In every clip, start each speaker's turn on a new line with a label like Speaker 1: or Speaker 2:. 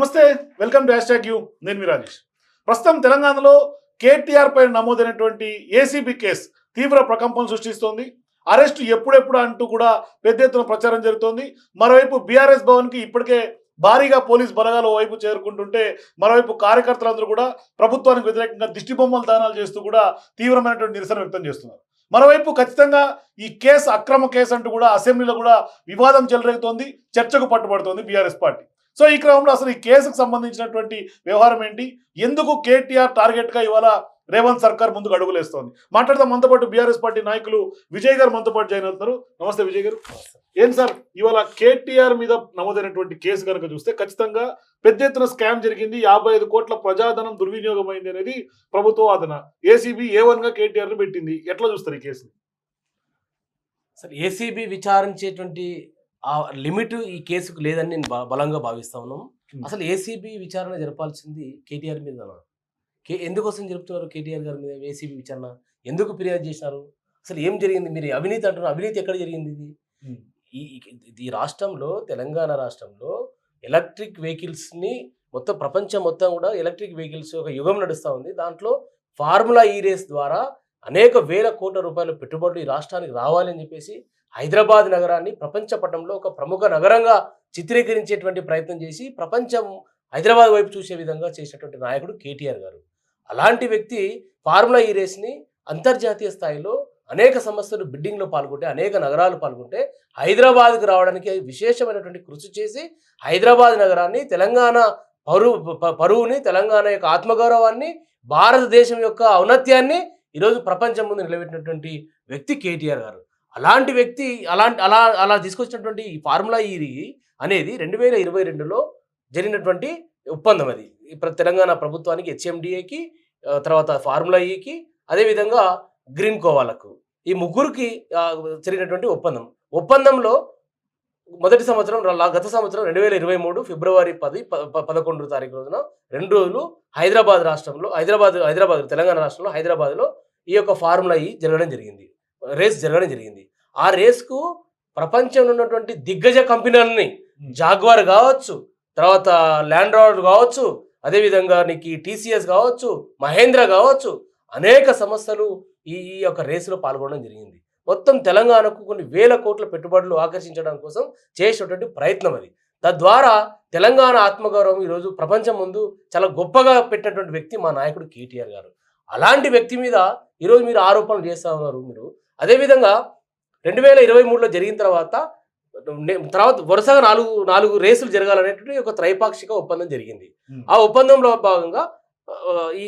Speaker 1: నమస్తే welcome to hash you. నేను మీ రాజేష్. ప్రస్తుతం తెలంగాణలో కేటీఆర్ పైన నమోదైనటువంటి ఏసీబీ కేసు తీవ్ర ప్రకంపం సృష్టిస్తోంది. అరెస్టు ఎప్పుడెప్పుడు అంటూ కూడా పెద్ద ఎత్తున ప్రచారం జరుగుతోంది. మరోవైపు బీఆర్ఎస్ భవన్కి ఇప్పటికే భారీగా పోలీస్ బలగాలు వైపు చేరుకుంటుంటే మరోవైపు కార్యకర్తలందరూ కూడా ప్రభుత్వానికి వ్యతిరేకంగా దిష్టిబొమ్మలు దానాలు చేస్తూ కూడా తీవ్రమైనటువంటి నిరసన వ్యక్తం చేస్తున్నారు. మరోవైపు ఖచ్చితంగా ఈ కేసు అక్రమ కేసు అంటూ కూడా అసెంబ్లీలో కూడా వివాదం చెలరేగుతోంది చర్చకు పట్టుబడుతోంది బీఆర్ఎస్ పార్టీ. సో ఈ క్రమంలో అసలు ఈ కేసుకు సంబంధించినటువంటి వ్యవహారం ఏంటి? ఎందుకు కేటీఆర్ టార్గెట్గా ఇవాళ రేవంత్ సర్కార్ ముందుకు అడుగులేస్తోంది? మాట్లాడదాం. మనతో పాటు బీఆర్ఎస్ పార్టీ నాయకులు విజయ్ గారు మనతో పాటు జాయిన్ అవుతున్నారు. నమస్తే విజయ్ గారు. ఏం సార్? ఇవాళ కేటీఆర్ మీద నమోదైనటువంటి కేసు కనుక చూస్తే ఖచ్చితంగా పెద్ద ఎత్తున స్కామ్ జరిగింది. యాభై ఐదు కోట్ల ప్రజాధనం దుర్వినియోగం అయింది అనేది ప్రభుత్వ వాదన. ఏసీబీ ఏ వన్గా కేటీఆర్ని పెట్టింది. ఎట్లా చూస్తారు ఈ కేసుని?
Speaker 2: అసలు ఏసీబీ విచారించేటువంటి ఆ లిమిట్ ఈ కేసుకు లేదని నేను బ- బలంగా భావిస్తా
Speaker 1: Hmm.
Speaker 2: అసలు ఏసీబీ విచారణ జరపాల్సింది కేటీఆర్ మీద కే ఎందుకోసం జరుపుతున్నారు కేటీఆర్ గారి మీద ఏసీబీ విచారణ? ఎందుకు ఫిర్యాదు చేసినారు? అసలు ఏం జరిగింది? మీరు అవినీతి అంటున్నారు. అవినీతి ఎక్కడ జరిగింది ఇది? ఈ రాష్ట్రంలో తెలంగాణ రాష్ట్రంలో ఎలక్ట్రిక్ వెహికల్స్ని మొత్తం ప్రపంచం మొత్తం కూడా ఎలక్ట్రిక్ వెహికల్స్ ఒక యుగం నడుస్తూ ఉంది. దాంట్లో ఫార్ములా ఈ రేస్ ద్వారా అనేక వేల కోట్ల రూపాయల పెట్టుబడులు ఈ రాష్ట్రానికి రావాలని చెప్పేసి హైదరాబాద్ నగరాన్ని ప్రపంచ పటంలో ఒక ప్రముఖ నగరంగా చిత్రీకరించేటువంటి ప్రయత్నం చేసి ప్రపంచం హైదరాబాద్ వైపు చూసే విధంగా చేసినటువంటి నాయకుడు కేటీఆర్ గారు. అలాంటి వ్యక్తి ఫార్ములా ఈ రేస్ని అంతర్జాతీయ స్థాయిలో అనేక సంస్థలు బిడ్డింగ్లో పాల్గొంటే అనేక నగరాలు పాల్గొంటే హైదరాబాద్కు రావడానికి విశేషమైనటువంటి కృషి చేసి హైదరాబాద్ నగరాన్ని తెలంగాణ పరువు ప- పరువుని తెలంగాణ యొక్క ఆత్మగౌరవాన్ని భారతదేశం యొక్క ఔన్నత్యాన్ని ఈరోజు ప్రపంచం ముందు నిలబెట్టినటువంటి వ్యక్తి కేటీఆర్ గారు. అలాంటి వ్యక్తి అలాంటి అలా అలా తీసుకొచ్చినటువంటి ఈ ఫార్ములా ఈ అనేది రెండు వేల ఇరవై రెండులో జరిగినటువంటి ఒప్పందం అది. ఇప్పుడు తెలంగాణ ప్రభుత్వానికి హెచ్ఎండిఏకి తర్వాత ఫార్ములా ఈకి అదేవిధంగా గ్రీన్ కోవాలకు ఈ ముగ్గురికి జరిగినటువంటి ఒప్పందం. ఒప్పందంలో మొదటి సంవత్సరం గత సంవత్సరం రెండు వేల ఇరవై మూడు ఫిబ్రవరి పది పదకొండు తారీఖు రోజున రెండు రోజులు హైదరాబాద్ రాష్ట్రంలో హైదరాబాద్ హైదరాబాద్ తెలంగాణ రాష్ట్రంలో హైదరాబాద్లో ఈ యొక్క ఫార్ములా ఈ జరగడం జరిగింది. రేస్ జరగడం జరిగింది. ఆ రేస్కు ప్రపంచంలో ఉన్నటువంటి దిగ్గజ కంపెనీలని జాగ్వార్ కావచ్చు తర్వాత ల్యాండ్ రోవర్ కావచ్చు అదేవిధంగా నీకు టీసీఎస్ కావచ్చు మహేంద్ర కావచ్చు అనేక సంస్థలు ఈ ఈ యొక్క రేసులో పాల్గొనడం జరిగింది. మొత్తం తెలంగాణకు కొన్ని వేల కోట్ల పెట్టుబడులు ఆకర్షించడం కోసం చేసినటువంటి ప్రయత్నం అది. తద్వారా తెలంగాణ ఆత్మగౌరవం ఈరోజు ప్రపంచం ముందు చాలా గొప్పగా పెట్టినటువంటి వ్యక్తి మా నాయకుడు కేటీఆర్ గారు. అలాంటి వ్యక్తి మీద ఈరోజు మీరు ఆరోపణలు చేస్తా ఉన్నారు మీరు. అదేవిధంగా రెండు వేల ఇరవై మూడులో జరిగిన తర్వాత తర్వాత వరుసగా నాలుగు నాలుగు రేసులు జరగాలనేటువంటి ఒక త్రైపాక్షిక ఒప్పందం జరిగింది. ఆ ఒప్పందంలో భాగంగా ఈ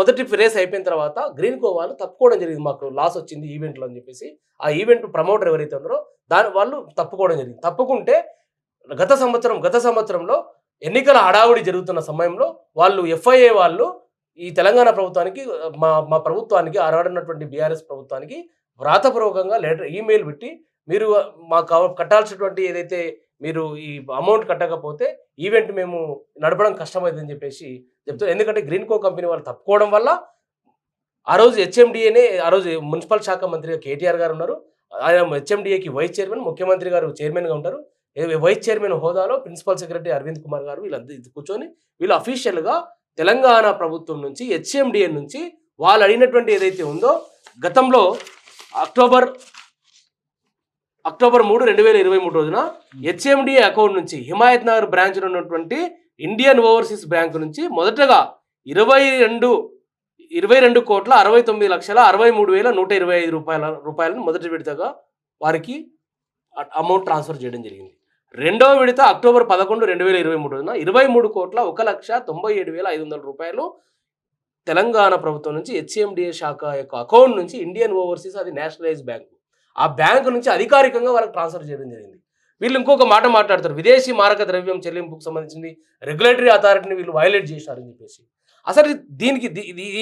Speaker 2: మొదటి రేస్ అయిపోయిన తర్వాత గ్రీన్ కోవాలు తప్పుకోవడం జరిగింది. మాకు లాస్ వచ్చింది ఈవెంట్లో అని చెప్పేసి. ఆ ఈవెంట్ ప్రమోటర్ ఎవరైతే ఉన్నారో దాని వాళ్ళు తప్పుకోవడం జరిగింది. తప్పుకుంటే గత సంవత్సరం గత సంవత్సరంలో ఎన్నికల హడావుడి జరుగుతున్న సమయంలో వాళ్ళు ఎఫ్ఐఏ వాళ్ళు ఈ తెలంగాణ ప్రభుత్వానికి మా మా ప్రభుత్వానికి ఆరాడినటువంటి బీఆర్ఎస్ ప్రభుత్వానికి వ్రాతపూర్వకంగా లెటర్ ఈమెయిల్ పెట్టి మీరు మాకు కట్టాల్సినటువంటి ఏదైతే మీరు ఈ అమౌంట్ కట్టకపోతే ఈవెంట్ మేము నడపడం కష్టమైందని చెప్పేసి చెప్తారు ఎందుకంటే గ్రీన్ కో కంపెనీ వాళ్ళు తప్పుకోవడం వల్ల ఆ రోజు హెచ్ఎండిఏనే ఆ రోజు మున్సిపల్ శాఖ మంత్రిగా కేటీఆర్ గారు ఉన్నారు. ఆయన హెచ్ఎండిఏకి వైస్ చైర్మన్ ముఖ్యమంత్రి గారు చైర్మన్గా ఉంటారు. వైస్ చైర్మన్ హోదాలో ప్రిన్సిపల్ సెక్రటరీ అరవింద్ కుమార్ గారు వీళ్ళందరూ కూర్చొని వీళ్ళు అఫీషియల్గా తెలంగాణ ప్రభుత్వం నుంచి హెచ్ఎండిఏ నుంచి వాళ్ళు అడిగినటువంటి ఏదైతే ఉందో గతంలో అక్టోబర్ అక్టోబర్ మూడు రెండు వేల ఇరవై మూడు రోజున హెచ్ఎండిఏ అకౌంట్ నుంచి హిమాయత్ నగర్ బ్రాంచ్లో ఉన్నటువంటి ఇండియన్ ఓవర్సీస్ బ్యాంక్ నుంచి మొదటగా ఇరవై రెండు ఇరవై రెండు కోట్ల అరవై తొమ్మిది లక్షల అరవై మూడు వేల నూట ఇరవై ఐదు రూపాయల రూపాయలను మొదటి విడతగా వారికి అమౌంట్ ట్రాన్స్ఫర్ చేయడం జరిగింది. రెండవ విడత అక్టోబర్ పదకొండు రెండు వేల ఇరవై మూడు రోజున ఇరవై మూడు కోట్ల ఒక లక్ష తొంభై ఏడు వేల ఐదు వందల రూపాయలు తెలంగాణ ప్రభుత్వం నుంచి హెచ్ఎండిఏ శాఖ యొక్క అకౌంట్ నుంచి ఇండియన్ ఓవర్సీస్ అది నేషనలైజ్ బ్యాంకు. ఆ బ్యాంకు నుంచి అధికారికంగా వాళ్ళకి ట్రాన్స్ఫర్ చేయడం జరిగింది. వీళ్ళు ఇంకొక మాట మాట్లాడతారు. విదేశీ మారక ద్రవ్యం చెల్లింపుకు సంబంధించింది రెగ్యులేటరీ అథారిటీని వీళ్ళు వైలేట్ చేశారని చెప్పేసి. అసలు దీనికి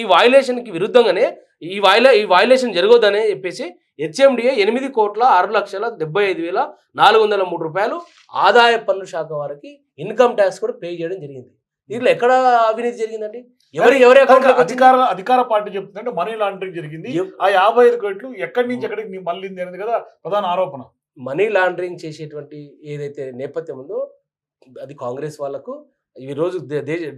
Speaker 2: ఈ వైలేషన్కి విరుద్ధంగానే ఈ వైలే ఈ వైలేషన్ జరగొద్దనే చెప్పేసి హెచ్ఎండిఏ ఎనిమిది కోట్ల ఆరు లక్షల డెబ్బై ఐదు వేల నాలుగు వందల మూడు రూపాయలు ఆదాయ పన్ను శాఖ వారికి ఇన్కమ్ ట్యాక్స్ కూడా పే చేయడం జరిగింది. దీంట్లో ఎక్కడ అవినీతి జరిగిందండి? ఎవరి ఎవరి అకౌంట్
Speaker 1: అధికార అధికార పార్టీ చెప్తుందంటే మనీ లాండరింగ్ జరిగింది. ఆ యాభై ఐదు కోట్లు ఎక్కడి నుంచి ఎక్కడికి నీ మళ్ళింది అనేది కదా? ప్రధాన ఆరోపణ.
Speaker 2: మనీ లాండరింగ్ చేసేటువంటి ఏదైతే నేపథ్యం ఉందో అది కాంగ్రెస్ వాళ్ళకు. ఈ రోజు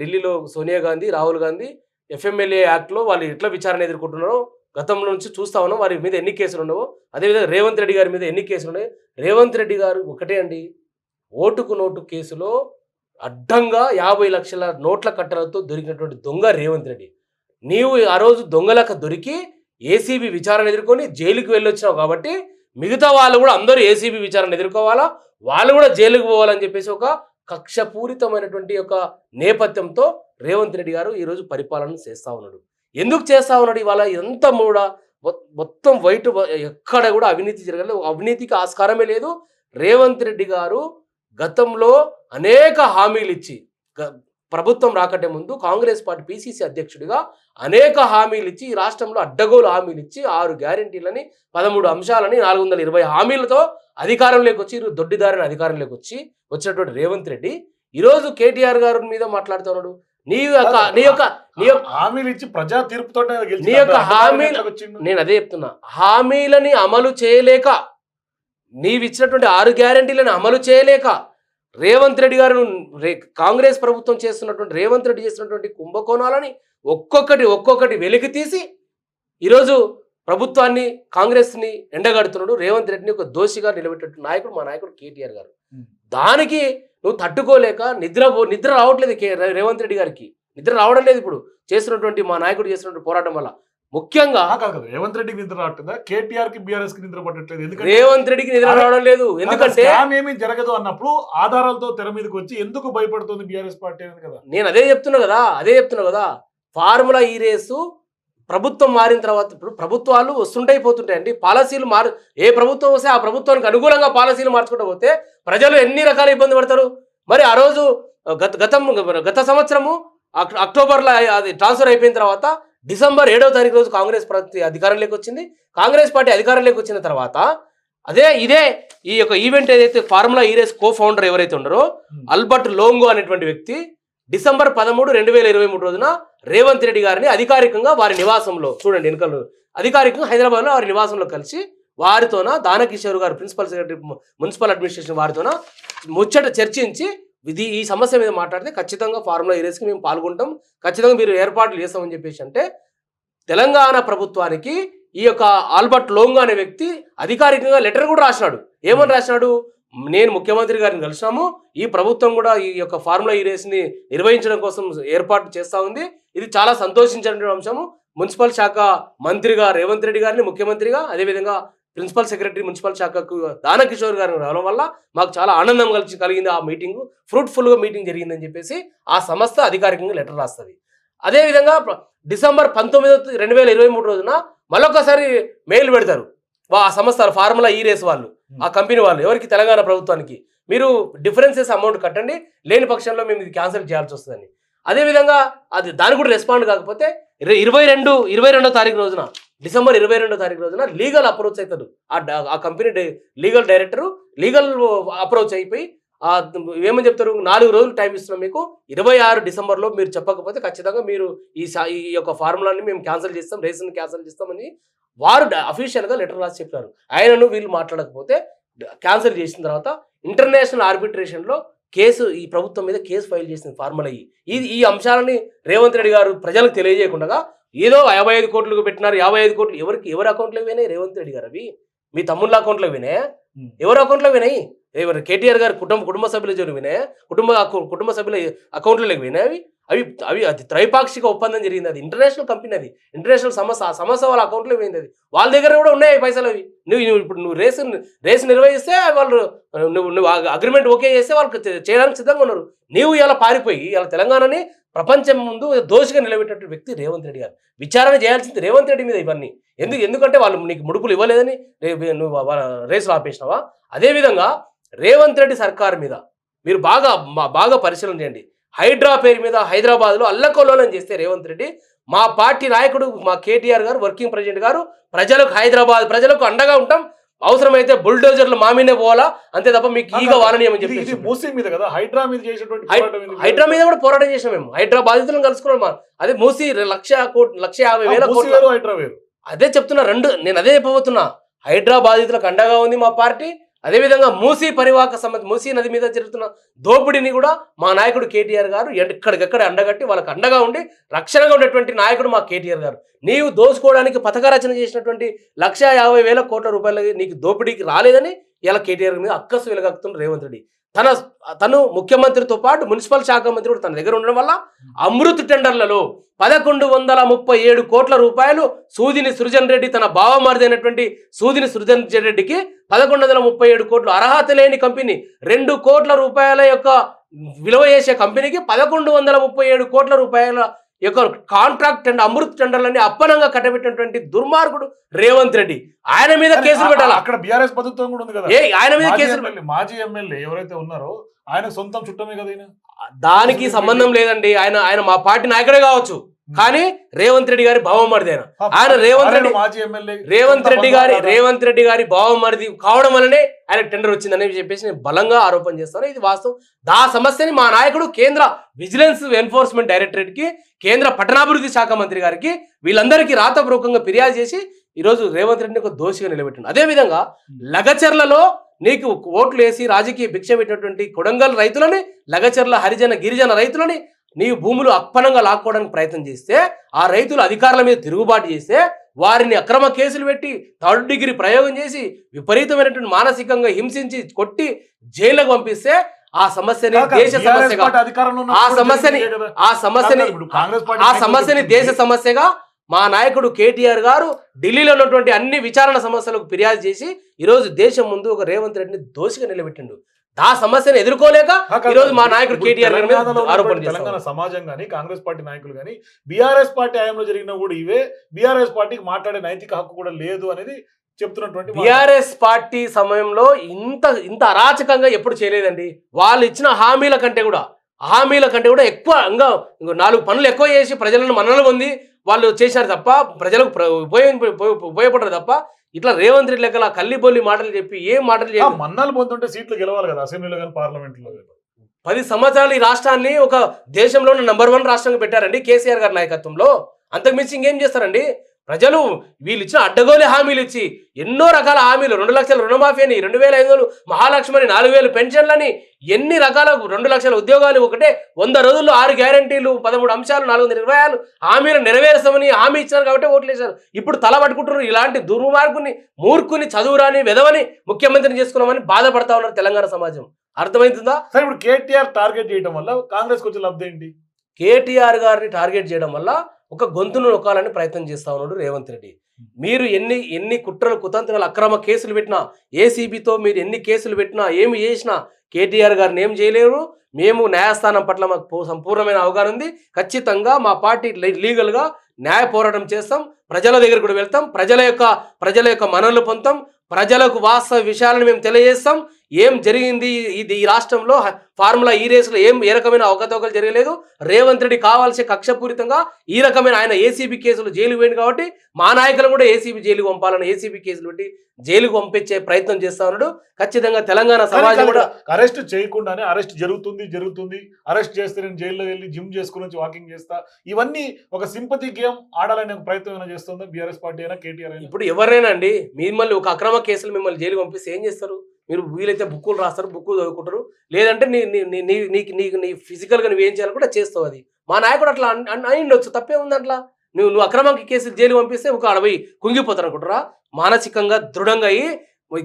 Speaker 2: ఢిల్లీలో సోనియా గాంధీ రాహుల్ గాంధీ ఎఫ్ఎంఎల్ఏ యాక్ట్లో వాళ్ళు ఎట్లా విచారణ ఎదుర్కొంటున్నారో గతంలో నుంచి చూస్తా ఉన్నాం. వారి మీద ఎన్ని కేసులు ఉండవో అదేవిధంగా రేవంత్ రెడ్డి గారి మీద ఎన్ని కేసులు ఉన్నాయి? రేవంత్ రెడ్డి గారు ఒకటే అండి. ఓటుకు నోటు కేసులో అడ్డంగా యాభై లక్షల నోట్ల కట్టలతో దొరికినటువంటి దొంగ రేవంత్ రెడ్డి. నీవు ఆ రోజు దొంగలకు దొరికి ఏసీబీ విచారణ ఎదుర్కొని జైలుకి వెళ్ళొచ్చినావు కాబట్టి మిగతా వాళ్ళు కూడా అందరూ ఏసీబీ విచారణ ఎదుర్కోవాలా? వాళ్ళు కూడా జైలుకు పోవాలని చెప్పేసి ఒక కక్షపూరితమైనటువంటి ఒక నేపథ్యంతో రేవంత్ రెడ్డి గారు ఈరోజు పరిపాలన చేస్తా ఉన్నాడు. ఎందుకు చేస్తా ఉన్నాడు? ఇవాళ ఎంత కూడా మొత్తం వైట్ ఎక్కడ కూడా అవినీతి జరగలేదు. అవినీతికి ఆస్కారమే లేదు. రేవంత్ రెడ్డి గారు గతంలో అనేక హామీలు ఇచ్చి ప్రభుత్వం రాకటే ముందు కాంగ్రెస్ పార్టీ పిసిసి అధ్యక్షుడిగా అనేక హామీలు ఇచ్చి ఈ రాష్ట్రంలో అడ్డగోలు హామీలు ఇచ్చి ఆరు గ్యారంటీలని పదమూడు అంశాలని నాలుగు వందల ఇరవై హామీలతో అధికారంలోకి వచ్చి ఈరోజు దొడ్డిదారిన అధికారంలోకి వచ్చి వచ్చినటువంటి రేవంత్ రెడ్డి ఈరోజు కేటీఆర్ గారి మీద మాట్లాడుతున్నాడు నీ యొక్క నీ యొక్క నీ యొక్క
Speaker 1: హామీలు ఇచ్చి ప్రజా తీర్పుతో
Speaker 2: నీ యొక్క హామీలు- నేను అదే చెప్తున్నా. హామీలని అమలు చేయలేక నీవిచ్చినటువంటి ఆరు గ్యారంటీలను అమలు చేయలేక రేవంత్ రెడ్డి గారు రే- కాంగ్రెస్ ప్రభుత్వం చేస్తున్నటువంటి రేవంత్ రెడ్డి చేస్తున్నటువంటి కుంభకోణాలని ఒక్కొక్కటి ఒక్కొక్కటి వెలికి తీసి ఈరోజు ప్రభుత్వాన్ని కాంగ్రెస్ని ఎండగడుతున్నాడు. రేవంత్ రెడ్డిని ఒక దోషిగా నిలబెట్టినట్టు నాయకుడు మా నాయకుడు కేటీఆర్ గారు. దానికి నువ్వు తట్టుకోలేక నిద్ర నిద్ర రావట్లేదు రేవంత్ రెడ్డి గారికి. నిద్ర రావడం లేదు ఇప్పుడు. చేస్తున్నటువంటి మా నాయకుడు చేస్తున్నటువంటి పోరాటం వల్ల. ముఖ్యంగా
Speaker 1: రేవంత్ రెడ్డికి నిద్ర రావట్లేదా? కేటీఆర్కి బీఆర్ఎస్కి నిద్ర పట్టట్లేదు. ఎందుకంటే
Speaker 2: రేవంత్ రెడ్డికి నిద్ర రావడం లేదు ఎందుకంటే
Speaker 1: ఏమీ జరగదు అన్నప్పుడు ఆధారాలతో తెర మీదకి వచ్చి ఎందుకు భయపడుతుంది బీఆర్ఎస్ పార్టీ అనేది కదా.
Speaker 2: నేను అదే చెప్తున్నా కదా అదే చెప్తున్నా కదా. ఫార్ములా ఈ రేసు ప్రభుత్వం మారిన తర్వాత ఇప్పుడు ప్రభుత్వాలు వస్తుంటాయి పోతుంటాయండి. పాలసీలు మారు ఏ ప్రభుత్వం వస్తే ఆ ప్రభుత్వానికి అనుకూలంగా పాలసీలు మార్చుకుంటూ పోతే ప్రజలు ఎన్ని రకాల ఇబ్బంది పడతారు? మరి ఆ రోజు గత గతం గత సంవత్సరము అక్- అక్టోబర్లో అది ట్రాన్స్ఫర్ అయిపోయిన తర్వాత డిసెంబర్ ఏడవ తారీఖు రోజు కాంగ్రెస్ పార్టీ అధికారంలోకి వచ్చింది. కాంగ్రెస్ పార్టీ అధికారంలోకి వచ్చిన తర్వాత అదే ఇదే ఈ యొక్క ఈవెంట్ ఏదైతే ఫార్ములా ఈరేస్ కో ఫౌండర్ ఎవరైతే ఉన్నారో అల్బర్ట్ లోంగో అనేటువంటి వ్యక్తి డిసెంబర్ పదమూడు రెండు వేల ఇరవై మూడు రోజున రేవంత్ రెడ్డి గారిని అధికారికంగా వారి నివాసంలో చూడండి వెనుకలు అధికారికంగా హైదరాబాద్లో వారి నివాసంలో కలిసి వారితోన దానకిషోర్ గారు ప్రిన్సిపల్ సెక్రటరీ మున్సిపల్ అడ్మినిస్ట్రేషన్ వారితోన ముచ్చట చర్చించి ఇది ఈ సమస్య మీద మాట్లాడితే ఖచ్చితంగా ఫార్ములా ఈరేస్కి మేము పాల్గొంటాం. ఖచ్చితంగా మీరు ఏర్పాట్లు చేస్తామని చెప్పేసి అంటే తెలంగాణ ప్రభుత్వానికి ఈ యొక్క ఆల్బర్ట్ లోంగ్ అనే వ్యక్తి అధికారికంగా లెటర్ కూడా రాసినాడు. ఏమని రాసినాడు? నేను ముఖ్యమంత్రి గారిని కలిసినాము. ఈ ప్రభుత్వం కూడా ఈ యొక్క ఫార్ములా ఈ రేస్ని నిర్వహించడం కోసం ఏర్పాటు చేస్తా ఉంది. ఇది చాలా సంతోషించిన అంశము. మున్సిపల్ శాఖ మంత్రిగా రేవంత్ రెడ్డి గారిని ముఖ్యమంత్రిగా అదేవిధంగా ప్రిన్సిపల్ సెక్రటరీ మున్సిపల్ శాఖకు దానకిషోర్ గారిని రావడం వల్ల మాకు చాలా ఆనందం కలిసి కలిగింది ఆ మీటింగ్. ఫ్రూట్ఫుల్గా మీటింగ్ జరిగిందని చెప్పేసి ఆ సంస్థ అధికారికంగా లెటర్ రాస్తుంది. అదేవిధంగా డిసెంబర్ పంతొమ్మిది రెండు వేల ఇరవై మూడు రోజున మరొకసారి మెయిల్ పెడతారు. వా- ఆ సంస్థ ఫార్ములా ఈ రేస్ వాళ్ళు ఆ కంపెనీ వాళ్ళు ఎవరికి తెలంగాణ ప్రభుత్వానికి. మీరు డిఫరెన్సెస్ అమౌంట్ కట్టండి లేని పక్షంలో మేము ఇది క్యాన్సిల్ చేయాల్సి వస్తుందని. అదేవిధంగా అది దానికి కూడా రెస్పాండ్ కాకపోతే ఇరవై రెండు ఇరవై రెండో తారీఖు రోజున డిసెంబర్ ఇరవై రెండో తారీఖు రోజున లీగల్ అప్రోచ్ అవుతాడు ఆ ఆ company legal director legal approach అయిపోయి ఏమని చెప్తారు? నాలుగు రోజులు టైం ఇస్తున్నాం మీకు. ఇరవై ఆరు డిసెంబర్లో మీరు చెప్పకపోతే ఖచ్చితంగా మీరు ఈ ఈ యొక్క ఫార్ములాని మేము క్యాన్సిల్ చేస్తాం రేషన్ క్యాన్సిల్ చేస్తామని వారు అఫీషియల్గా లెటర్ రాసి చెప్పారు ఆయనను వీళ్ళు మాట్లాడకపోతే క్యాన్సిల్ చేసిన తర్వాత ఇంటర్నేషనల్ ఆర్బిట్రేషన్లో కేసు ఈ ప్రభుత్వం మీద కేసు ఫైల్ చేసింది ఫార్ములా ఈ. ఈ- ఈ అంశాలని రేవంత్ రెడ్డి గారు ప్రజలకు తెలియజేయకుండా ఏదో యాభై ఐదు కోట్లకు పెట్టినారు యాభై ఐదు కోట్లు ఎవరికి ఎవరి అకౌంట్లో పోయినాయి రేవంత్ రెడ్డి గారు అవి? మీ తమ్ముళ్ళ అకౌంట్లో
Speaker 1: Hmm.
Speaker 2: ఎవరి అకౌంట్లో పోయినాయి? ఎవరు కేటీఆర్ గారు కుటుంబ కుటుంబ సభ్యుల జోరు వినాయి కుటుంబ కుటుంబ సభ్యుల అకౌంట్లోకి పోయినాయి అవి అవి అది త్రైపాక్షిక ఒప్పందం జరిగింది. అది ఇంటర్నేషనల్ కంపెనీ అది. ఇంటర్నేషనల్ సమస్య ఆ సమస్య వాళ్ళ అకౌంట్లో పోయింది అది. వాళ్ళ దగ్గర కూడా ఉన్నాయి పైసలు అవి. నువ్వు నువ్వు ఇప్పుడు నువ్వు రేసు రేసు నిర్వహిస్తే వాళ్ళు నువ్వు నువ్వు అగ్రిమెంట్ ఓకే చేస్తే వాళ్ళకి చేయడానికి సిద్ధంగా ఉన్నారు. నీవు ఇలా పారిపోయి ఇలా తెలంగాణని ప్రపంచం ముందు దోషిగా నిలబెట్టిన వ్యక్తి రేవంత్ రెడ్డి గారు. విచారణ చేయాల్సింది రేవంత్ రెడ్డి మీద ఇవన్నీ. ఎందుకు ఎందుకంటే వాళ్ళు నీకు ముడుపులు ఇవ్వలేదని నువ్వు వాళ్ళ రేసులు ఆపేసినావా? అదేవిధంగా రేవంత్ రెడ్డి సర్కార్ మీద మీరు బాగా మా- బాగా పరిశీలన చేయండి. హైడ్రా పేరు మీద హైదరాబాద్లో అల్లకొల్లోలం చేస్తే రేవంత్ రెడ్డి. మా పార్టీ నాయకుడు మా కేటీఆర్ గారు వర్కింగ్ ప్రెసిడెంట్ గారు ప్రజలకు హైదరాబాద్ ప్రజలకు అండగా ఉంటాం. అవసరమైతే బుల్డోజర్లు మామినే పోవాలా? అంతే తప్ప మీకు ఈగ వాలనీయమని చెప్పి
Speaker 1: మూసీ మీద కదా? హైడ్రా మీద చేసినటువంటి ఎందుకు?
Speaker 2: హైడ్రా మీద కూడా పోరాటం చేసాం మేము. హైడ్రా బాధితులను కలుసుకున్నాం మా- అదే మూసి లక్ష కోట్ లక్ష యాభై వేల కోట్ల
Speaker 1: వేరు హైడ్రా వేరు?
Speaker 2: అదే చెప్తున్నా రెండు నేను అదే చెప్పబోతున్నా. హైడ్రా బాధితులకు అండగా ఉంది మా పార్టీ. అదేవిధంగా మూసీ పరివాహక సంబంధ మూసీ నది మీద జరుగుతున్న దోపిడీని కూడా మా నాయకుడు కేటీఆర్ గారు ఎక్కడికక్కడ అండగట్టి వాళ్ళకి అండగా ఉండి రక్షణగా ఉండేటువంటి నాయకుడు మా కేటీఆర్ గారు. నీవు దోచుకోవడానికి పథక రచన చేసినటువంటి లక్ష యాభై వేల కోట్ల రూపాయలు నీకు దోపిడీకి రాలేదని ఇలా కేటీఆర్ మీద అక్కసు వెలగక్కుతున్న రేవంత్ రెడ్డి. తన తను ముఖ్యమంత్రితో పాటు మున్సిపల్ శాఖ మంత్రి కూడా తన దగ్గర ఉండడం వల్ల అమృత్ టెండర్లలో పదకొండు వందల ముప్పై ఏడు కోట్ల రూపాయలు సూదిని సృజన్ రెడ్డి తన బావమారిది అయినటువంటి సూదిని సృజన్ రెడ్డికి పదకొండు వందల ముప్పై ఏడు కోట్లు అర్హత లేని కంపెనీ రెండు కోట్ల రూపాయల యొక్క విలువ చేసే కంపెనీకి పదకొండు వందల ముప్పై ఏడు కోట్ల రూపాయల యొక్క కాంట్రాక్ట్ అండ్ అమృత్ టెండర్లని అప్పనంగా కట్టబెట్టినటువంటి దుర్మార్గుడు రేవంత్ రెడ్డి. ఆయన మీద కేసులు పెట్టాలా?
Speaker 1: అక్కడ బీఆర్ఎస్ ప్రభుత్వం కూడా ఉంది కదా.
Speaker 2: ఏ ఆయన మీద కేసులు
Speaker 1: మాజీ ఎమ్మెల్యే ఎవరైతే ఉన్నారో ఆయన సొంతం చుట్టమే కదా
Speaker 2: దానికి సంబంధం లేదండి. ఆయన ఆయన మా పార్టీ నాయకుడే కావచ్చు. కానీ రేవంత్ రెడ్డి గారి భావమరిది ఆయన ఆయన రేవంత్ రెడ్డి
Speaker 1: మాజీ ఎమ్మెల్యే
Speaker 2: రేవంత్ రెడ్డి గారి? రేవంత్ రెడ్డి గారి భావమరిది కావడం వల్లనే ఆయన టెండర్ వచ్చిందని చెప్పేసి నేను బలంగా ఆరోపణ చేస్తాను. ఇది వాస్తవం. దా సమస్యని మా నాయకుడు కేంద్ర విజిలెన్స్ ఎన్ఫోర్స్మెంట్ డైరెక్టరేట్కి కేంద్ర పట్టణాభివృద్ధి శాఖ మంత్రి గారికి వీళ్ళందరికీ రాతపూర్వకంగా ఫిర్యాదు చేసి ఈరోజు రేవంత్ రెడ్డిని ఒక దోషిగా నిలబెట్టిండు. అదేవిధంగా లగచర్లలో నీకు ఓట్లు వేసి రాజకీయ భిక్ష పెట్టినటువంటి కొడంగల్ రైతులని లగచర్ల హరిజన గిరిజన రైతులని నీవు భూములు అప్పనంగా లాక్కోవడానికి ప్రయత్నం చేస్తే ఆ రైతులు అధికారుల మీద తిరుగుబాటు చేస్తే వారిని అక్రమ కేసులు పెట్టి థర్డ్ డిగ్రీ ప్రయోగం చేసి విపరీతమైనటువంటి మానసికంగా హింసించి కొట్టి జైలుకు పంపిస్తే ఆ సమస్యని దేశ సమస్యగా ఆ సమస్యని. ఆ సమస్యని ఆ సమస్యని. దేశ సమస్యగా మా నాయకుడు కేటీఆర్ గారు ఢిల్లీలో ఉన్నటువంటి అన్ని విచారణ సమస్యలకు ఫిర్యాదు చేసి ఈరోజు దేశం ముందు ఒక రేవంత్ రెడ్డిని దోషిగా నిలబెట్టిండు ఆ సమస్యను ఎదుర్కోలేక
Speaker 1: కాక
Speaker 2: ఈరోజు మా నాయకుడు కేటీఆర్ గారి మీద ఆరోపణ
Speaker 1: తెలంగాణ సమాజం కానీ కాంగ్రెస్ పార్టీ నాయకులు కానీ బీఆర్ఎస్ పార్టీ హయాంలో జరిగిన కూడా ఇవే. బీఆర్ఎస్ పార్టీకి మాట్లాడే నైతిక హక్కు కూడా లేదు అనేది చెప్తున్నటువంటి.
Speaker 2: బీఆర్ఎస్ పార్టీ సమయంలో ఇంత ఇంత అరాచకంగా ఎప్పుడు చేయలేదండి. వాళ్ళు ఇచ్చిన హామీల కంటే కూడా హామీల కంటే కూడా ఎక్కువ ఇంకా నాలుగు పనులు ఎక్కువ చేసి ప్రజలను మన్నలు పొంది వాళ్ళు చేశారు తప్ప ప్రజలకు ప్ర- ఉపయోగ ఉపయోగ- ఉపయోగపడరు తప్ప ఇట్లా రేవంత్ రెడ్డి లెక్కల కల్లిబొల్లి మాటలు చెప్పి ఏం మాటలు చెప్పి
Speaker 1: మన్నాలు పొందుంటే సీట్లు గెలవాలి కదా అసెంబ్లీలో కానీ పార్లమెంట్లో కానీ.
Speaker 2: పది సంవత్సరాలు ఈ రాష్ట్రాన్ని ఒక దేశంలోనే నంబర్ వన్ రాష్ట్రంగా పెట్టారండి కేసీఆర్ గారి నాయకత్వంలో. అంతకుమించి ఇంకేం చేస్తారండి? ప్రజలు వీళ్ళు ఇచ్చిన అడ్డగోలు హామీలు ఇచ్చి ఎన్నో రకాల హామీలు. రెండు లక్షల రుణమాఫీ అని రెండు వేల ఐదు వందలు మహాలక్ష్మి అని నాలుగు వేలు పెన్షన్లని ఎన్ని రకాల రెండు లక్షల ఉద్యోగాలు ఒకటే వంద రోజుల్లో ఆరు గ్యారంటీలు పదమూడు అంశాలు నాలుగు ఆరు హామీలు నెరవేరుస్తామని హామీ ఇచ్చారు కాబట్టి ఓట్లు వేశారు. ఇప్పుడు తల పట్టుకుంటున్నారు ఇలాంటి దుర్మార్గుని మూర్ఖుని చదువురాని వెదవని ముఖ్యమంత్రిని చేసుకున్నామని బాధపడతా ఉన్నారు తెలంగాణ సమాజం. అర్థమవుతుందా
Speaker 1: సరే ఇప్పుడు కేటీఆర్ టార్గెట్ చేయడం వల్ల కాంగ్రెస్ వచ్చే లబ్ధి ఏంటి?
Speaker 2: కేటీఆర్ గారిని టార్గెట్ చేయడం వల్ల ఒక గొంతును నొక్కాలని ప్రయత్నం చేస్తా ఉన్నాడు రేవంత్ రెడ్డి. మీరు ఎన్ని ఎన్ని కుట్రలు కుతంత్రాలు అక్రమ కేసులు పెట్టినా ఏసీబీతో మీరు ఎన్ని కేసులు పెట్టినా ఏమి చేసినా కేటీఆర్ గారిని ఏం చేయలేరు. మేము న్యాయస్థానం పట్ల మాకు సంపూర్ణమైన అవగాహన ఉంది. ఖచ్చితంగా మా పార్టీ లీ- లీగల్గా న్యాయ పోరాటం చేస్తాం. ప్రజల దగ్గర కూడా వెళ్తాం. ప్రజల యొక్క ప్రజల యొక్క మనలు పొందుతాం. ప్రజలకు వాస్తవ విషయాలను మేము తెలియజేస్తాం. ఏం జరిగింది? ఇది ఈ రాష్ట్రంలో ఫార్ములా ఈ రేసులో ఏం ఏ రకమైన అవకతవకలు జరగలేదు. రేవంత్ రెడ్డి కావాల్సి కక్షపూరితంగా ఈ రకమైన ఆయన ఏసీబీ కేసులు జైలు పోయింది కాబట్టి మా నాయకులు కూడా ఏసీబీ జైలుకు పంపాలని ఏసీబీ కేసులు పెట్టి జైలుకు పంపించే ప్రయత్నం చేస్తా ఉన్నాడు. ఖచ్చితంగా తెలంగాణ సమాజం కూడా
Speaker 1: అరెస్ట్ చేయకుండానే అరెస్ట్ జరుగుతుంది జరుగుతుంది. అరెస్ట్ చేస్తే నేను జైల్లో వెళ్ళి జిమ్ చేసుకుని వచ్చి వాకింగ్ చేస్తా. ఇవన్నీ ఒక సింపతి గేమ్ ఆడాలనే ప్రయత్నం ఏమైనా చేస్తుందా? బీఆర్ఎస్ పార్టీ అయినా కేటీఆర్ అయినా?
Speaker 2: ఇప్పుడు ఎవరైనా అండి మిమ్మల్ని ఒక అక్రమ కేసులు మిమ్మల్ని జైలు పంపిస్తే ఏం చేస్తారు? మీరు వీలైతే బుక్కులు రాస్తారు బుక్కులు చదువుకుంటారు. లేదంటే నీ నీ నీ నీ నీకు నీకు నీ ఫిజికల్గా నువ్వు ఏం చేయాలి కూడా చేస్తావు అది. మా నాయకుడు అట్లా అన్- అన్- అయి ఉండొచ్చు తప్పే ఉంది అట్లా. నువ్వు నువ్వు అక్రమంకి కేసులు జైలు పంపిస్తే ఒక అడవి కుంగిపోతారు అనుకుంటారా మానసికంగా దృఢంగా అయ్యి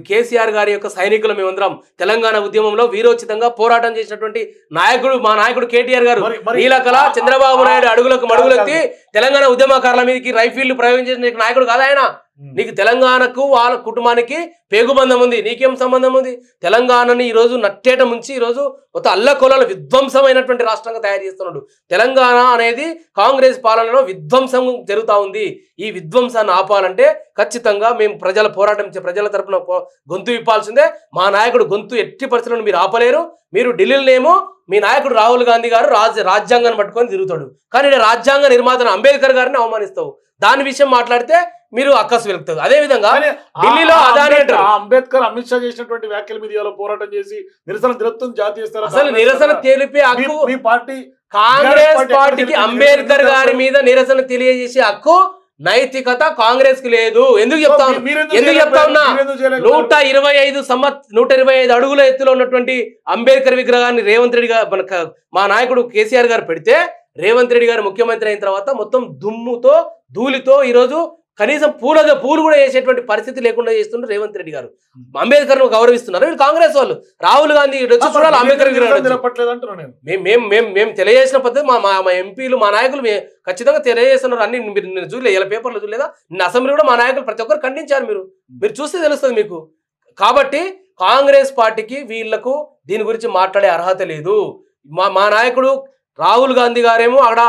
Speaker 2: కేసీఆర్ గారి యొక్క సైనికులు మేమందరం తెలంగాణ ఉద్యమంలో వీరోచితంగా పోరాటం చేసినటువంటి నాయకుడు మా నాయకుడు కేటీఆర్ గారు. నీలకళ చంద్రబాబు నాయుడు అడుగులకు మడుగులెత్తి తెలంగాణ ఉద్యమకారుల మీదకి రైఫిల్ ప్రయోగం చేసిన నాయకుడు కాదు ఆయన. నీకు తెలంగాణకు వాళ్ళ కుటుంబానికి పేగుబంధం ఉంది నీకేం సంబంధం ఉంది తెలంగాణని ఈరోజు నట్టేట ముంచి ఈ రోజు మొత్తం అల్లకొలల విధ్వంసమైనటువంటి రాష్ట్రంగా తయారు చేస్తున్నాడు. తెలంగాణ అనేది కాంగ్రెస్ పాలనలో విధ్వంసం జరుగుతూ ఉంది. ఈ విధ్వంసాన్ని ఆపాలంటే ఖచ్చితంగా మేము ప్రజల పోరాటం ప్రజల తరపున గొంతు విప్పాల్సిందే. మా నాయకుడు గొంతు ఎట్టి పరిస్థితులను మీరు ఆపలేరు. మీరు ఢిల్లీలోనేమో మీ నాయకుడు రాహుల్ గాంధీ గారు రాజ రాజ్యాంగాన్ని పట్టుకొని తిరుగుతాడు. కానీ రాజ్యాంగ నిర్మాత అంబేద్కర్ గారిని అవమానిస్తావు. దాని విషయం మాట్లాడితే మీరు అక్కసు వెలుగుతారు అదే విధంగా ఢిల్లీలో అదాని
Speaker 1: అంబేద్కర్- అమిత్ షా చేసినటువంటి వ్యాఖ్యల మీద పోరాటం చేసి నిరసన తెలుపుతుంది జాతీయ
Speaker 2: అసలు నిరసన. తెలిపే హక్కు
Speaker 1: మీ పార్టీ
Speaker 2: కాంగ్రెస్
Speaker 1: పార్టీ
Speaker 2: పార్టీకి అంబేద్కర్ గారి. మీద నిరసన తెలియజేసే హక్కు నైతికత కాంగ్రెస్కి లేదు ఎందుకు చెప్తా ఎందుకు చెప్తా? ఉన్నా? నూట ఇరవై ఐదు సంవత్ నూట ఇరవై ఐదు అడుగుల ఎత్తులో ఉన్నటువంటి అంబేద్కర్ విగ్రహాన్ని రేవంత్ రెడ్డి గారు మన మా నాయకుడు కేసీఆర్ గారు పెడితే రేవంత్ రెడ్డి గారు ముఖ్యమంత్రి అయిన తర్వాత మొత్తం దుమ్ముతో ధూళితో ఈరోజు కనీసం పూల పూలు కూడా వేసేటువంటి పరిస్థితి లేకుండా చేస్తున్నారు రేవంత్ రెడ్డి గారు. అంబేద్కర్ను గౌరవిస్తున్నారు. వీళ్ళు కాంగ్రెస్ వాళ్ళు. రాహుల్ గాంధీ చూడాలి అంబేద్కర్ మేము మేము మేము మేము తెలియజేసిన పద్ధతి మా మా ఎంపీలు మా నాయకులు ఖచ్చితంగా తెలియజేస్తున్నారు. అన్ని మీరు నేను చూడలే ఇలా పేపర్లో చూడలేదా? నిన్న అసెంబ్లీ కూడా మా నాయకులు ప్రతి ఒక్కరు ఖండించారు మీరు. మీరు చూస్తే తెలుస్తుంది మీకు. కాబట్టి కాంగ్రెస్ పార్టీకి వీళ్ళకు దీని గురించి మాట్లాడే అర్హత లేదు. మా మా నాయకుడు రాహుల్ గాంధీ గారేమో అక్కడ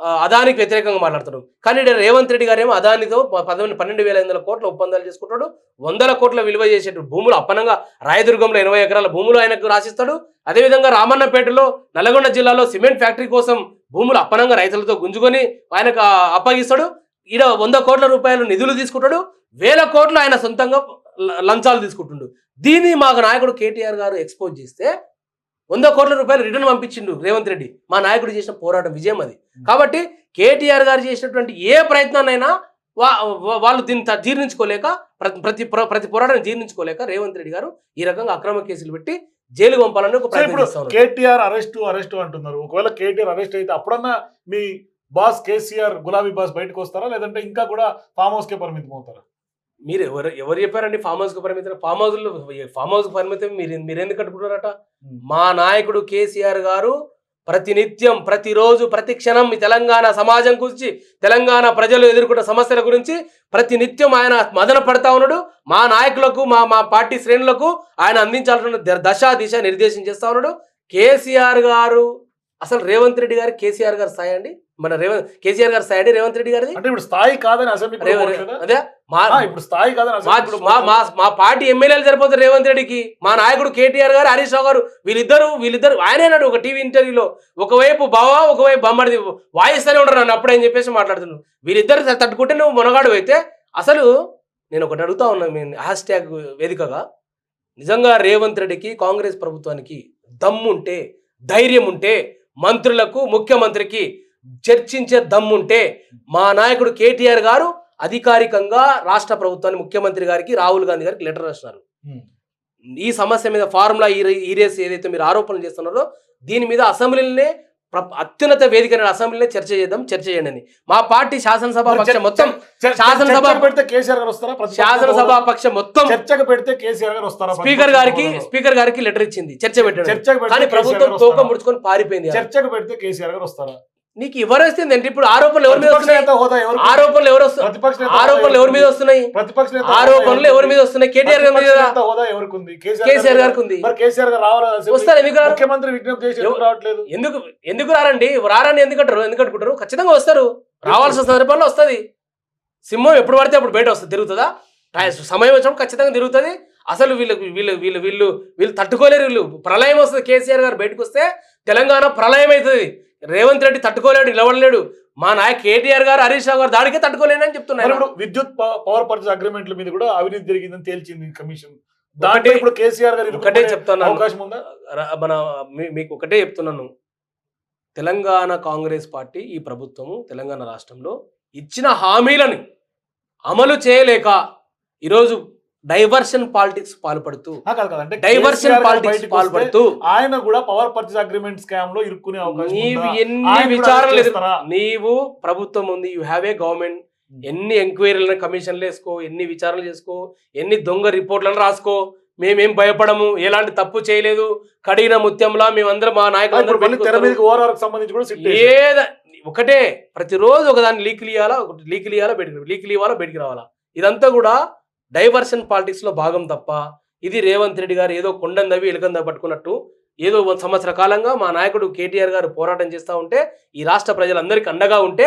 Speaker 2: అదానికి వ్యతిరేకంగా మాట్లాడతాడు కానీ రేవంత్ రెడ్డి గారేమో అదానితో ప- పదకొండు పన్నెండు వేల ఐదు వందల కోట్ల ఒప్పందాలు చేసుకుంటాడు. వందల కోట్ల విలువ చేసే భూములు అప్పనంగా రాయదుర్గంలో ఎనభై ఎకరాల భూములు ఆయనకు రాసిస్తాడు. అదేవిధంగా రామన్నపేటలో నల్గొండ జిల్లాలో సిమెంట్ ఫ్యాక్టరీ కోసం భూములు అప్పనంగా రైతులతో గుంజుకొని ఆయనకు అప్పగిస్తాడు. ఈడ వంద కోట్ల రూపాయలు నిధులు తీసుకుంటాడు. వేల కోట్లు ఆయన సొంతంగా లంచాలు తీసుకుంటుండు. దీన్ని మాకు నాయకుడు కేటీఆర్ గారు ఎక్స్పోజ్ చేస్తే వంద కోట్ల రూపాయలు రిటర్న్ పంపించిండు రేవంత్ రెడ్డి. మా నాయకుడు చేసిన పోరాటం విజయం అది. కాబట్టి కేటీఆర్ గారు చేసినటువంటి ఏ ప్రయత్నాన్నైనా వా వాళ్ళు దీన్ని జీర్ణించుకోలేక ప్రతి ప్రతి ప్ర- ప్రతి పోరాటం జీర్ణించుకోలేక రేవంత్ రెడ్డి గారు ఈ రకంగా అక్రమ కేసులు పెట్టి జైలు పంపాలని ఒక ప్రయత్నం.
Speaker 1: కేటీఆర్ అరెస్ట్ అరెస్ట్ అంటున్నారు. ఒకవేళ కేటీఆర్ అరెస్ట్ అయితే అప్పుడన్నా మీ బాస్ కేసీఆర్ గులాబీ బాస్ బయటకు వస్తారా? లేదంటే ఇంకా కూడా ఫామ్ హౌస్ కే పరిమితం అవుతారా?
Speaker 2: మీరు ఎవరు ఎవరు చెప్పారండి ఫామ్ హౌస్కు పరిమితం ఫామ్ హౌస్లో ఫామ్ హౌస్ పరిమితం మీరు మీరు ఎందుకు కట్టుకుంటారట మా నాయకుడు కేసీఆర్ గారు ప్రతినిత్యం ప్రతిరోజు ప్రతి క్షణం ఈ తెలంగాణ సమాజం గురించి తెలంగాణ ప్రజలు ఎదుర్కొన్న సమస్యల గురించి ప్రతినిత్యం ఆయన మదన పడతా ఉన్నాడు. మా నాయకులకు మా మా పార్టీ శ్రేణులకు ఆయన అందించాల్సిన దశ దిశ నిర్దేశం చేస్తా ఉన్నాడు. కేసీఆర్ గారు అసలు రేవంత్ రెడ్డి గారు కేసీఆర్ గారు స్థాయి అండి? మన రేవంత్ కేసీఆర్ గారు స్థాయి అండి రేవంత్ రెడ్డి గారిది?
Speaker 1: అంటే ఇప్పుడు స్థాయి కాదని అసెంబ్లీ
Speaker 2: అదే మా
Speaker 1: ఇప్పుడు స్థాయి కాదని
Speaker 2: మా మా మా పార్టీ ఎమ్మెల్యేలు సరిపోతారు రేవంత్ రెడ్డికి. మా నాయకుడు కేటీఆర్ గారు హరీష్ రావు గారు వీళ్ళిద్దరు వీళ్ళిద్దరు ఆయనే ఒక టీవీ ఇంటర్వ్యూలో ఒకవైపు బావా ఒకవైపు బొమ్మడిది వాయిస్తూనే ఉంటారు నన్ను అప్పుడని చెప్పేసి మాట్లాడుతున్నాను వీళ్ళిద్దరు తట్టుకుంటే నువ్వు మునగాడు అయితే అసలు నేను ఒకటి అడుగుతా ఉన్నాను మీ హ్యాష్ ట్యాగ్ వేదికగా. నిజంగా రేవంత్ రెడ్డికి కాంగ్రెస్ ప్రభుత్వానికి దమ్ముంటే ధైర్యం ఉంటే మంత్రులకు ముఖ్యమంత్రికి చర్చించే దమ్ముంటే మా నాయకుడు కేటీఆర్ గారు అధికారికంగా రాష్ట్ర ప్రభుత్వాన్ని ముఖ్యమంత్రి గారికి రాహుల్ గాంధీ గారికి లెటర్ రాసినారు. ఈ సమస్య మీద ఫార్ములా ఈరేస్ ఏదైతే మీరు ఆరోపణలు చేస్తున్నారో దీని మీద అసెంబ్లీనే అత్యున్నత వేదిక అసెంబ్లీనే చర్చ చేద్దాం చర్చ చేయండి. మా పార్టీ శాసనసభ పక్షం మొత్తం శాసనసభ-
Speaker 1: పెడితే కేసీఆర్ గారు వస్తారా?
Speaker 2: శాసనసభ పక్షం మొత్తం
Speaker 1: చర్చకు పెడితే కేసీఆర్ గారు వస్తారా?
Speaker 2: స్పీకర్ గారికి? స్పీకర్ గారికి లెటర్ ఇచ్చింది. చర్చ
Speaker 1: పెడితే
Speaker 2: కానీ ప్రభుత్వం తోక? ముడుచుకొని పారిపోయింది.
Speaker 1: చర్చకు పెడితే కేసీఆర్ గారు వస్తారా?
Speaker 2: నీకు ఎవరు వస్తుంది అంటే ఇప్పుడు ఆరోపణలు ఎవరి మీద వస్తున్నాయి? ఆరోపణలు ఎవరు ఆరోపణలు ఎవరి మీద వస్తున్నాయి? ఆరోపణలు ఎవరి మీద? వస్తున్నాయి? కేటీఆర్ గారి మీద
Speaker 1: కేసీఆర్ గారికి
Speaker 2: ఉంది? వస్తారు ఎందుకు?
Speaker 1: ముఖ్యమంత్రి విజ్ఞప్తి చేసి ఎందుకు రావట్లేదు?
Speaker 2: ఎందుకు ఎందుకు రారండి? రారని ఎందుకు అంటారు? ఎందుకు అనుకుంటారు? ఖచ్చితంగా వస్తారు. రావాల్సిన సందర్భంలో వస్తుంది. సింహం ఎప్పుడు పడితే అప్పుడు బయట వస్తుంది. తిరుగుతుందా? సమయం వచ్చినప్పుడు ఖచ్చితంగా తిరుగుతుంది. అసలు వీళ్ళు వీళ్ళు వీళ్ళు వీళ్ళు వీళ్ళు తట్టుకోలేరు వీళ్ళు. ప్రళయం వస్తుంది. కేసీఆర్ గారు బయటకు వస్తే తెలంగాణ ప్రళయం అవుతుంది రేవంత్ రెడ్డి తట్టుకోలేడు నిలబడలేడు. మా నాయక్ కేటీఆర్ గారు హరీష్ రావు గారు దానికే తట్టుకోలేనని చెప్తున్నారు.
Speaker 1: ఇప్పుడు విద్యుత్ పవర్ పర్చేస్ అగ్రిమెంట్ల మీద కూడా అవినీతి జరిగిందని తేల్చింది కమిషన్. దాంట్లో ఇప్పుడు కేసీఆర్ గారు
Speaker 2: ఒకటే చెప్తున్నాను.
Speaker 1: అవకాశం ఉందా?
Speaker 2: మన మీకు ఒకటే చెప్తున్నాను. తెలంగాణ కాంగ్రెస్ పార్టీ ఈ ప్రభుత్వము తెలంగాణ రాష్ట్రంలో ఇచ్చిన హామీలను అమలు చేయలేక ఈరోజు డైవర్షన్ పాలిటిక్స్ పాల్పడుతూ.
Speaker 1: అంటే
Speaker 2: డైవర్షన్ పాలిటిక్స్ పాల్పడుతూ
Speaker 1: ఆయన కూడా పవర్ పర్చేస్ అగ్రిమెంట్ స్కామ్లో ఇరుక్కునే అవకాశం
Speaker 2: నీవు? ఎన్ని విచారణలు? నీవు ప్రభుత్వం ఉంది యూ హ్యావ్ ఏ గవర్నమెంట్ ఎన్ని ఎంక్వైరీలను కమిషన్లు వేసుకో ఎన్ని విచారణలు చేసుకో ఎన్ని దొంగ రిపోర్ట్లను రాసుకో మేమేం భయపడము ఎలాంటి తప్పు చేయలేదు కడిగిన ముత్యంలా మేమందరం మా నాయకులు. ఏద ఒకటే ప్రతిరోజు ఒకదాన్ని లీకులు ఇవ్వాలా ఒకటి లీకులు ఇవ్వాలా బయటికి లీకులు ఇవ్వాలా బయటికి రావాలా ఇదంతా కూడా డైవర్షన్ పాలిటిక్స్లో భాగం తప్ప ఇది రేవంత్ రెడ్డి గారు ఏదో కొండందవి ఎలుకంద పట్టుకున్నట్టు ఏదో సంవత్సర కాలంగా మా నాయకుడు కేటీఆర్ గారు పోరాటం చేస్తూ ఉంటే ఈ రాష్ట్ర ప్రజలందరికీ అండగా ఉంటే.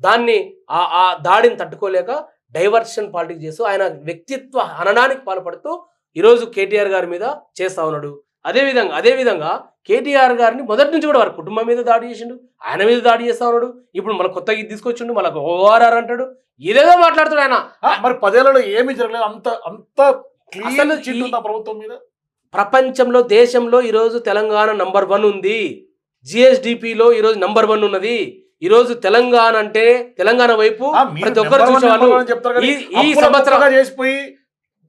Speaker 2: దాన్ని ఆ ఆ దాడిని తట్టుకోలేక డైవర్షన్ పాలిటిక్స్ చేస్తూ ఆయన వ్యక్తిత్వ హననానికి పాల్పడుతూ ఈరోజు కేటీఆర్ గారి మీద చేస్తా ఉన్నాడు అదే విధంగా అదే విధంగా కేటీఆర్ గారిని మొదటి నుంచి కూడా వారి కుటుంబం మీద దాడి చేసిండు ఆయన మీద దాడి చేస్తా ఉన్నాడు. ఇప్పుడు మన కొత్తగా ఇది తీసుకొచ్చిండు మనకు ఓఆర్ఆర్ అంటాడు. ఇదేదో మాట్లాడుతాడు ఆయన.
Speaker 1: మరి పదేళ్ళలో ఏమీ జరగలేదు. అంత అంత ప్రభుత్వం మీద?
Speaker 2: ప్రపంచంలో దేశంలో ఈరోజు తెలంగాణ నంబర్ వన్ ఉంది. జిఎస్డిపిలో ఈరోజు నంబర్ వన్ ఉన్నది. ఈ రోజు తెలంగాణ అంటే తెలంగాణ వైపు ప్రతి ఒక్కరు చూసేవాళ్ళు ఈ సంవత్సరం
Speaker 1: చేసిపోయి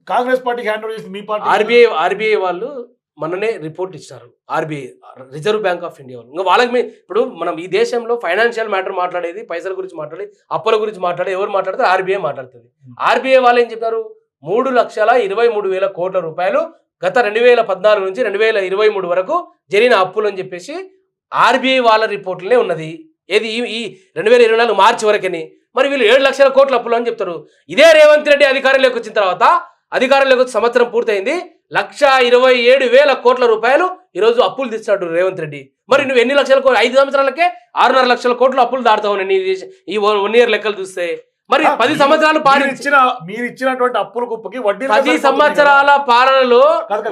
Speaker 1: కాంగ్రెస్ పార్టీకి హ్యాండ్ ఓవర్ చేసి మీ పార్టీ
Speaker 2: ఆర్బీఐ ఆర్బీఐ వాళ్ళు మననే రిపోర్ట్ ఇచ్చారు. RBI reserve bank of India వాళ్ళు. ఇంకా వాళ్ళకి మీ- ఇప్పుడు మనం ఈ దేశంలో ఫైనాన్షియల్ మ్యాటర్ మాట్లాడేది పైసల గురించి మాట్లాడేది అప్పుల గురించి మాట్లాడే ఎవరు మాట్లాడితే ఆర్బీఐ మాట్లాడుతుంది. ఆర్బీఐ వాళ్ళు ఏం చెప్పారు? మూడు లక్షల ఇరవై మూడు వేల కోట్ల రూపాయలు గత రెండు వేల పద్నాలుగు నుంచి రెండు వేల ఇరవై మూడు వరకు జరిగిన అప్పులు అని చెప్పేసి ఆర్బీఐ వాళ్ళ రిపోర్ట్లనే ఉన్నది. ఏది ఈ ఈ రెండు వేల ఇరవై నాలుగు మార్చి వరకని. మరి వీళ్ళు ఏడు లక్షల కోట్ల అప్పులు అని చెప్తారు. ఇదే రేవంత్ రెడ్డి అధికారంలోకి వచ్చిన తర్వాత అధికారంలోకి వచ్చి సంవత్సరం పూర్తయింది. లక్ష ఇరవై ఏడు వేల కోట్ల రూపాయలు ఈరోజు అప్పులు తెచ్చినాడు రేవంత్ రెడ్డి. మరి నువ్వు ఎన్ని లక్షల కోట్లు ఐదు సంవత్సరాలకే ఆరున్నర లక్షల కోట్లు అప్పులు దాడుతావు నేను ఈ వన్ ఇయర్ లెక్కలు చూస్తే. మరి పది సంవత్సరాలు
Speaker 1: మీరు
Speaker 2: పాలించి
Speaker 1: ఇచ్చిన మీరు ఇచ్చినటువంటి అప్పుల కుప్పకి వడ్డీ
Speaker 2: పది సంవత్సరాల పాలనలో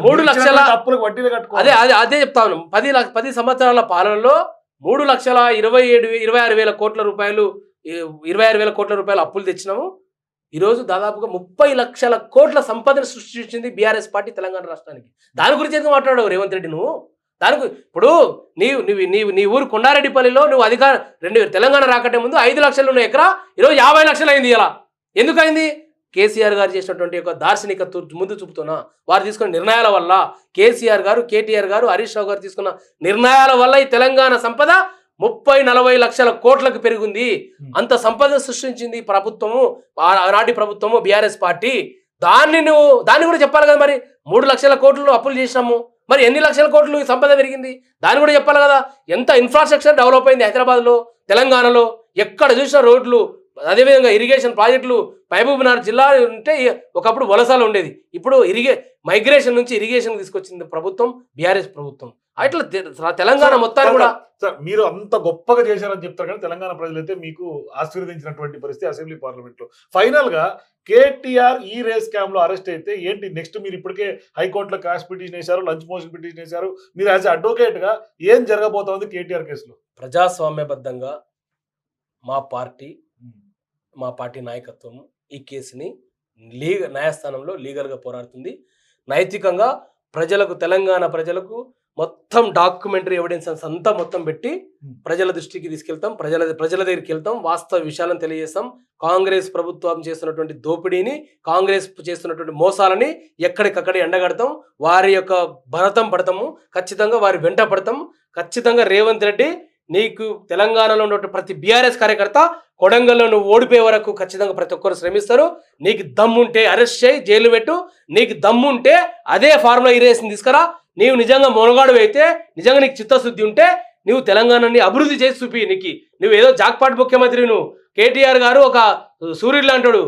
Speaker 2: మూడు లక్షల
Speaker 1: అప్పులకు వడ్డీలు
Speaker 2: అదే
Speaker 1: కట్టుకోవాలి
Speaker 2: అదే అదే చెప్తాను పది లక్ష పది సంవత్సరాల పాలనలో మూడు లక్షల ఇరవై ఏడు ఇరవై ఆరు వేల కోట్ల రూపాయలు ఇరవై ఆరు వేల కోట్ల రూపాయలు అప్పులు తెచ్చినాము. ఈరోజు దాదాపుగా ముప్పై లక్షల కోట్ల సంపదను సృష్టించింది బీఆర్ఎస్ పార్టీ తెలంగాణ రాష్ట్రానికి. దాని గురించి ఎందుకు మాట్లాడావు రేవంత్ రెడ్డి నువ్వు? దాని ఇప్పుడు నీవు నీవు నీవు నీ ఊరు కొండారెడ్డిపల్లిలో నువ్వు అధికారం రెండు తెలంగాణ రాకటే ముందు ఐదు లక్షలు ఉన్న ఎకరా ఈరోజు యాభై లక్షలు అయింది ఇలా. ఎందుకైంది కేసీఆర్ గారు చేసినటువంటి ఒక దార్శనిక ముందు చూపుతున్నా వారు తీసుకున్న నిర్ణయాల వల్ల కేసీఆర్ గారు కేటీఆర్ గారు హరీష్ రావు గారు తీసుకున్న నిర్ణయాల వల్ల ఈ తెలంగాణ సంపద ముప్పై నలభై లక్షల కోట్లకు పెరిగింది. అంత సంపద సృష్టించింది ప్రభుత్వము ఆనాటి ప్రభుత్వము బీఆర్ఎస్ పార్టీ. దాన్ని నువ్వు దాన్ని కూడా చెప్పాలి కదా మరి. మూడు లక్షల కోట్లు అప్పులు చేసినాము. మరి ఎన్ని లక్షల కోట్లు సంపద పెరిగింది? దాన్ని కూడా చెప్పాలి కదా. ఎంత ఇన్ఫ్రాస్ట్రక్చర్ డెవలప్ అయింది హైదరాబాద్లో తెలంగాణలో. ఎక్కడ చూసిన రోడ్లు అదేవిధంగా ఇరిగేషన్ ప్రాజెక్టులు. మహబూబ్నగర్ జిల్లా ఉంటే ఒకప్పుడు వలసలు ఉండేది. ఇప్పుడు ఇరిగే మైగ్రేషన్ నుంచి ఇరిగేషన్ తీసుకొచ్చింది ప్రభుత్వం బీఆర్ఎస్ ప్రభుత్వం. అట్లా తె- తెలంగాణ మొత్తాన్ని కూడా
Speaker 1: సార్ మీరు అంత గొప్పగా చేశారని చెప్తారు కానీ తెలంగాణ ప్రజలైతే మీకు ఆశీర్వదించినటువంటి పరిస్థితి అసెంబ్లీ పార్లమెంట్లో ఫైనల్గా కేటీఆర్ ఈ రేస్ స్కామ్లో అరెస్ట్ అయితే ఏంటి? నెక్స్ట్ మీరు ఇప్పటికే హైకోర్టులో క్రాష్ పిటిషన్ వేశారు లంచ్ మోషన్ పిటిషన్ వేశారు. మీరు యాజ్ అడ్వకేట్గా ఏం జరగబోతోంది కేటీఆర్ కేసులో?
Speaker 2: ప్రజాస్వామ్యబద్ధంగా మా పార్టీ మా పార్టీ నాయకత్వం ఈ కేసుని లీగ న్యాయస్థానంలో లీగల్గా పోరాడుతుంది. నైతికంగా ప్రజలకు తెలంగాణ ప్రజలకు మొత్తం డాక్యుమెంటరీ ఎవిడెన్స్ అంతా మొత్తం పెట్టి ప్రజల దృష్టికి తీసుకెళ్తాం ప్రజల ప్రజల దగ్గరికి వెళ్తాం వాస్తవ విషయాలను తెలియజేస్తాం. కాంగ్రెస్ ప్రభుత్వం చేస్తున్నటువంటి దోపిడీని కాంగ్రెస్ చేస్తున్నటువంటి మోసాలని ఎక్కడికక్కడ ఎండగడతాం. వారి యొక్క భరతం పడతాము. ఖచ్చితంగా వారి వెంట పడతాం. ఖచ్చితంగా రేవంత్ రెడ్డి నీకు తెలంగాణలో ఉన్నటువంటి ప్రతి బీఆర్ఎస్ కార్యకర్త కొడంగల్లో నువ్వు ఓడిపోయే వరకు ఖచ్చితంగా ప్రతి ఒక్కరు శ్రమిస్తారు. నీకు దమ్ముంటే అరెస్ట్ చేయి జైలు పెట్టు. నీకు దమ్ముంటే అదే ఫార్ములా ఇరేషన్ తీసుకురా. నీవు నిజంగా మొనగాడు అయితే నిజంగా నీకు చిత్తశుద్ధి ఉంటే నువ్వు తెలంగాణని అభివృద్ధి చేసి చూపి నీకు. నువ్వు ఏదో జాక్పాట్ ముఖ్యమంత్రి నువ్వు. కేటీఆర్ గారు ఒక సూర్యుడు లాంటాడు.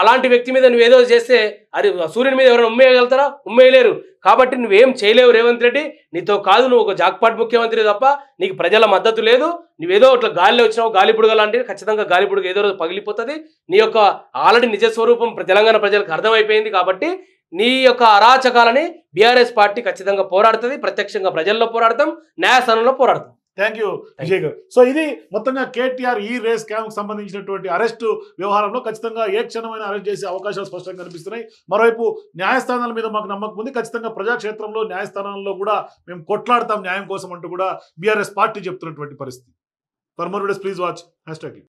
Speaker 2: అలాంటి వ్యక్తి మీద నువ్వు ఏదో చేస్తే అది సూర్యుని మీద ఎవరైనా ఉమ్మేయగలుగుతారా? ఉమ్మేయలేరు. కాబట్టి నువ్వేం చేయలేవు రేవంత్ రెడ్డి. నీతో కాదు నువ్వు ఒక జాక్పాట్ ముఖ్యమంత్రి తప్ప నీకు ప్రజల మద్దతు లేదు. నువ్వేదో ఇట్లా గాలిలో వచ్చినావు గాలిపుడుగ లాంటివి ఖచ్చితంగా గాలిపుడుగ ఏదో రోజు పగిలిపోతుంది. నీ యొక్క ఆల్రెడీ నిజ స్వరూపం తెలంగాణ ప్రజలకు అర్థమైపోయింది కాబట్టి నీ యొక్క అరాచకాలని బీఆర్ఎస్ పార్టీ ఖచ్చితంగా పోరాడుతుంది. ప్రత్యక్షంగా ప్రజల్లో పోరాడతాం. న్యాయస్థానంలో పోరాడతాం.
Speaker 1: థ్యాంక్ యూ విజయ్ గారు. సో ఇది మొత్తంగా కేటీఆర్ ఈ రేస్ స్కామ్కు సంబంధించినటువంటి అరెస్టు వ్యవహారంలో ఖచ్చితంగా ఏ క్షణమైన అరెస్ట్ చేసే అవకాశాలు స్పష్టంగా కనిపిస్తున్నాయి. మరోవైపు న్యాయస్థానాల మీద మాకు నమ్మకం ఉంది. ఖచ్చితంగా ప్రజాక్షేత్రంలో న్యాయస్థానాల్లో కూడా మేము కొట్లాడతాం న్యాయం కోసం అంటూ కూడా బీఆర్ఎస్ పార్టీ చెప్తున్నటువంటి పరిస్థితి. For more videos please watch hash tag